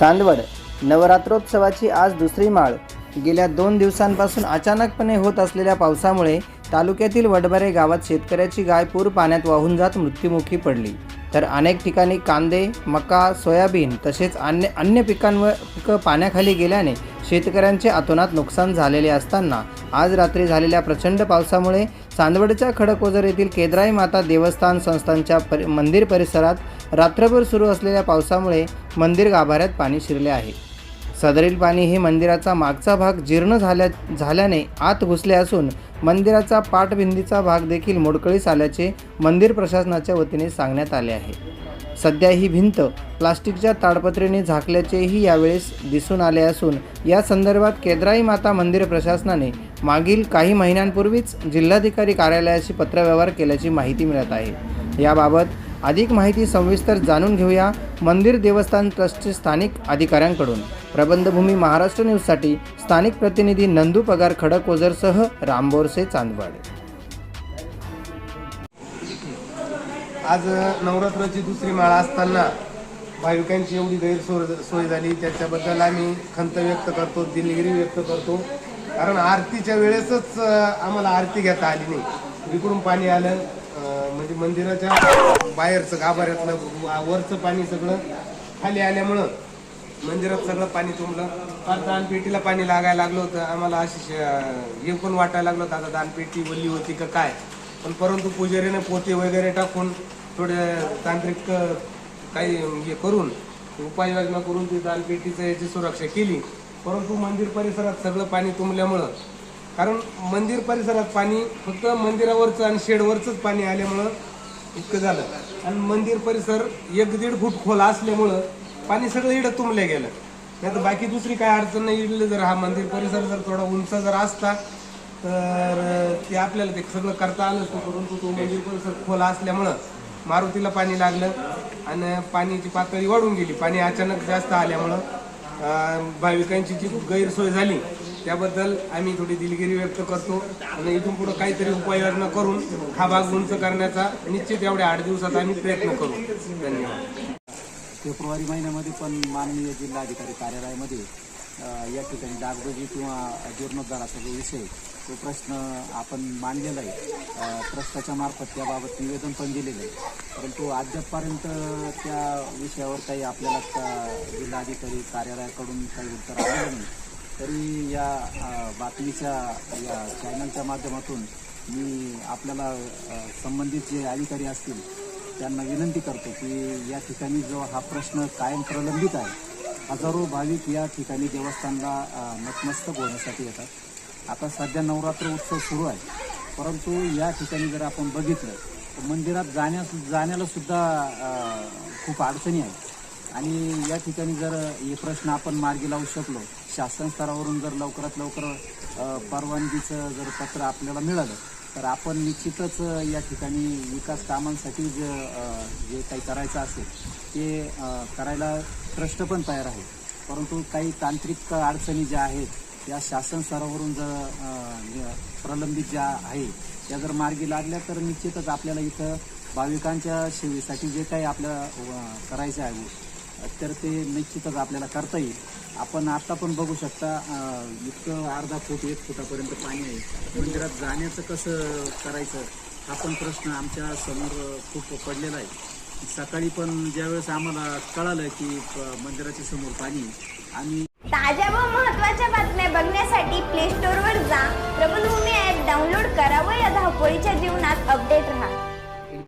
चांदवड. नवरात्रोत्सवाची आज दुसरी माळ. गेल्या दोन दिवसांपासून अचानकपणे होत असलेल्या पावसामुळे तालुक्यातील वडबरे गावात शेतकऱ्याची गाय पूर पाण्यात वाहून जात मृत्युमुखी पडली. तर अनेक ठिकाणी कांदे मका सोयाबीन तसेच अन्य अन्य पिकांवर पिकं पाण्याखाली गेल्याने शेतकऱ्यांचे अतोनात नुकसान झालेले असताना आज रात्री झालेल्या प्रचंड पावसामुळे चांदवडच्या खडकओझर येथील केद्राई माता देवस्थान संस्थांच्या परि मंदिर परिसरात रात्रभर सुरू असलेल्या पावसामुळे मंदिर गाभाऱ्यात पाणी शिरले आहे. सदरील पाणी हे मंदिराचा मागचा भाग जीर्ण झाल्या झाल्याने आत घुसले असून मंदिराचा पाठभिंतीचा भाग देखील मोडकळीस आल्याचे मंदिर प्रशासनाच्या वतीने सांगण्यात आले आहे. सध्या ही भिंत प्लास्टिकच्या ताडपत्रीने झाकल्याचेही यावेळेस दिसून आले असून या संदर्भात केद्राई माता मंदिर प्रशासनाने मागील काही महिन्यांपूर्वीच जिल्हाधिकारी कार्यालयाशी पत्रव्यवहार केल्याची माहिती मिळत आहे. याबाबत अधिक माहिती सविस्तर जाणून घेऊया मंदिर देवस्थान ट्रस्टचे स्थानिक अधिकाऱ्यांकडून. प्रबंधभूमी महाराष्ट्र न्यूजसाठी स्थानिक प्रतिनिधी नंदू पगार खडकोजरसह रामबोरसे चांदवड. आज नवरात्राची दुसरी माळा असताना भाविकांची एवढी गैरसोय सोय झाली. त्याच्याबद्दल आम्ही खंत व्यक्त करतो दिलगिरी व्यक्त करतो. कारण आरतीच्या वेळेसच आम्हाला आरती घेता आली नाही. इकडून पाणी आलं म्हणजे मंदिराच्या बाहेरचं गाभाऱ्यातलं वा- वरचं पाणी सगळं खाली आल्यामुळं मंदिरात सगळं पाणी तुंबलं. फार दानपेटीला पाणी लागायला लागलं होतं. आम्हाला अशी श- हे पण वाटायला लागलं होतं आता दानपेटी वल्ली होती का काय? पण परंतु पुजारीने पोते वगैरे टाकून थोडे तांत्रिक काही हे करून उपाययोजना करून ती दानपेटीचं याची सुरक्षा केली. परंतु मंदिर परिसरात सगळं पाणी तुंबल्यामुळं. कारण मंदिर परिसरात पाणी फक्त मंदिरावरचं आणि शेडवरचंच पाणी आल्यामुळं इतकं झालं. आणि मंदिर परिसर एक दीड फूट खोल असल्यामुळं पाणी सगळं इडं तुंबलं गेलं. नाही तर बाकी दुसरी काय अडचण नाही इडलं जर हा मंदिर परिसर जर थोडा उंच जर असता तर ते आपल्याला ते सगळं करता आलं असतं. परंतु तो मंदिर परिसर खोल असल्यामुळं मारुतीला पाणी लागलं आणि पाण्याची पातळी वाढून गेली. पाणी अचानक जास्त आल्यामुळं भाविकांची जी गैरसोय झाली त्याबद्दल आम्ही थोडी दिलगिरी व्यक्त करतो आणि इथून पुढे काहीतरी उपाययोजना करून हा भाग उंच करण्याचा निश्चित एवढ्या आठ दिवसात आम्ही प्रयत्न करू. धन्यवाद. फेब्रुवारी महिन्यामध्ये पण माननीय जिल्हाधिकारी कार्यालयामध्ये या ठिकाणी डागडोजी किंवा जीर्णोद्धाराचा जो विषय तो प्रश्न आपण मांडलेला आहे. प्रश्नाच्या ट्रस्टाच्या मार्फत त्याबाबत निवेदन पण दिलेलं आहे. परंतु अद्यापपर्यंत त्या विषयावर काही आपल्याला त्या जिल्हाधिकारी कार्यालयाकडून काही उत्तर आलेलं नाही. तरी या बातमीच्या या चॅनलच्या माध्यमातून मी आपल्याला संबंधित जे अधिकारी असतील त्यांना विनंती करतो की या ठिकाणी जो हा प्रश्न कायम प्रलंबित आहे हजारो भाविक या ठिकाणी देवस्थानला नतमस्तक होण्यासाठी येतात. आता सध्या नवरात्र उत्सव सुरू आहे. परंतु या ठिकाणी जर आपण बघितलं तर मंदिरात जाण्यास जाण्याला सुद्धा खूप अडचणी आहेत. आणि या ठिकाणी जर हे प्रश्न आपण मार्गी लावू शकलो शासन स्तरावरून जर लवकरात लवकर परवानगीचं जर पत्र आपल्याला मिळालं तर आपण निश्चितच या ठिकाणी विकास कामांसाठी जे जे काही करायचं असेल ते करायला ट्रस्ट पण तयार आहे. परंतु काही तांत्रिक अडचणी ज्या आहेत या शासन स्तरावरून जर प्रलंबित ज्या आहे त्या जर मार्गी लागल्या तर निश्चितच आपल्याला इथं भाविकांच्या सेवेसाठी जे काही आपल्याला करायचं आहे तर ते निश्चितच आपल्याला करता येईल. आपण आता पण बघू शकता इतकं अर्धा फूट एक फुटापर्यंत पाणी आहे. मंदिरात जाण्याचं कसं करायचं हा पण प्रश्न आमच्यासमोर खूप पडलेला आहे. सकाळी पण ज्यावेळेस आम्हाला कळालं की मंदिराच्या समोर पाणी आणि ताज्या व महत्त्वाच्या बातम्या बघण्यासाठी प्ले स्टोअरवर जा. प्रबलभूमी ॲप डाउनलोड करा व या धावपळीच्या जीवनात अपडेट राहा.